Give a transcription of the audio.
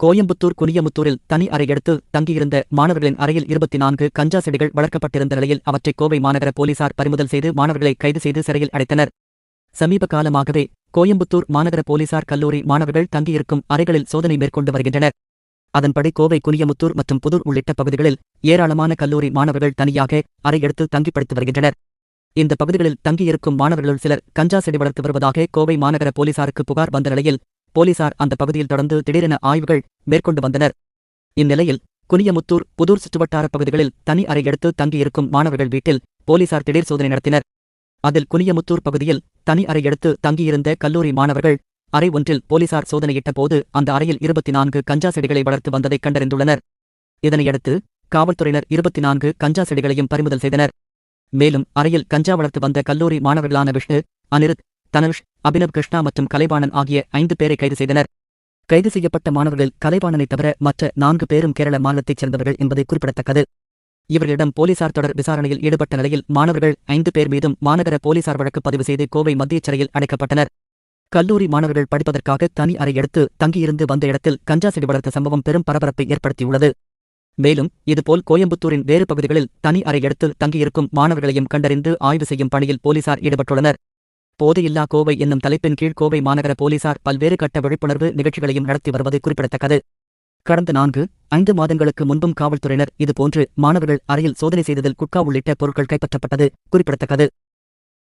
கோயம்புத்தூர் குனியமுத்தூரில் தனி அறை எடுத்து தங்கியிருந்த மாணவர்களின் அறையில் இருபத்தி நான்கு கஞ்சா செடிகள் வளர்க்கப்பட்டிருந்த நிலையில் அவற்றை கோவை மாநகர போலீசார் பறிமுதல் செய்து மாணவர்களை கைது செய்து சிறையில் அடைத்தனர். சமீப காலமாகவே கோயம்புத்தூர் மாநகர போலீசார் கல்லூரி மாணவர்கள் தங்கியிருக்கும் அறைகளில் சோதனை மேற்கொண்டு வருகின்றனர். அதன்படி கோவை குனியமுத்தூர் மற்றும் புதூர் உள்ளிட்ட பகுதிகளில் ஏராளமான கல்லூரி மாணவர்கள் தனியாக அறை எடுத்து தங்கி படித்து வருகின்றனர். இந்த பகுதிகளில் தங்கியிருக்கும் மாணவர்களுள் சிலர் கஞ்சா செடி வளர்த்து வருவதாக கோவை மாநகர போலீசாருக்கு புகார் வந்த நிலையில் போலீசார் அந்த பகுதியில் தொடர்ந்து திடீரென ஆய்வுகள் மேற்கொண்டு வந்தனர். இந்நிலையில் குனியமுத்தூர் புதூர் சுற்றுவட்டார பகுதிகளில் தனி அறை எடுத்து தங்கியிருக்கும் மாணவர்கள் வீட்டில் போலீசார் திடீர் சோதனை நடத்தினர். அதில் குனியமுத்தூர் பகுதியில் தனி அறை எடுத்து தங்கியிருந்த கல்லூரி மாணவர்கள் அறை ஒன்றில் போலீசார் சோதனையிட்ட போது அந்த அறையில் இருபத்தி நான்கு கஞ்சா செடிகளை வளர்த்து வந்ததை கண்டறிந்துள்ளனர். இதனையடுத்து காவல்துறையினர் இருபத்தி நான்கு கஞ்சா செடிகளையும் பறிமுதல் செய்தனர். மேலும் அறையில் கஞ்சா வளர்த்து வந்த கல்லூரி மாணவர்களான விஷ்ணு அனிருத் தனுஷ் அபினவ் கிருஷ்ணா மற்றும் கலைவாணன் ஆகிய ஐந்து பேரை கைது செய்தனர். கைது செய்யப்பட்ட மாணவர்கள் கலைவாணனை தவிர மற்ற நான்கு பேரும் கேரள மாநிலத்தைச் சேர்ந்தவர்கள் என்பது குறிப்பிடத்தக்கது. இவர்களிடம் போலீசார் தொடர் விசாரணையில் ஈடுபட்ட நிலையில் மாணவர்கள் ஐந்து பேர் மீதும் மாநகர போலீசார் வழக்கு பதிவு செய்து கோவை மத்திய சிறையில் அடைக்கப்பட்டனர். கல்லூரி மாணவர்கள் படிப்பதற்காக தனி அறை எடுத்து தங்கியிருந்து வந்த இடத்தில் கஞ்சா செடி வளர்த்த சம்பவம் பெரும் பரபரப்பை ஏற்படுத்தியுள்ளது. மேலும் இதுபோல் கோயம்புத்தூரின் வேறு பகுதிகளில் தனி அறை எடுத்து தங்கியிருக்கும் மாணவர்களையும் கண்டறிந்து ஆய்வு செய்யும் பணியில் போலீசார் ஈடுபட்டுள்ளனர். போதையில்லா கோவை என்னும் தலைப்பின் கீழ் கோவை மாநகர போலீசார் பல்வேறு கட்ட விழிப்புணர்வு நிகழ்ச்சிகளையும் நடத்தி வருவது குறிப்பிடத்தக்கது. கடந்த நான்கு ஐந்து மாதங்களுக்கு முன்பும் காவல்துறையினர் இதுபோன்று மாணவர்கள் அறையில் சோதனை செய்ததில் குட்கா உள்ளிட்ட பொருட்கள் கைப்பற்றப்பட்டது குறிப்பிடத்தக்கது.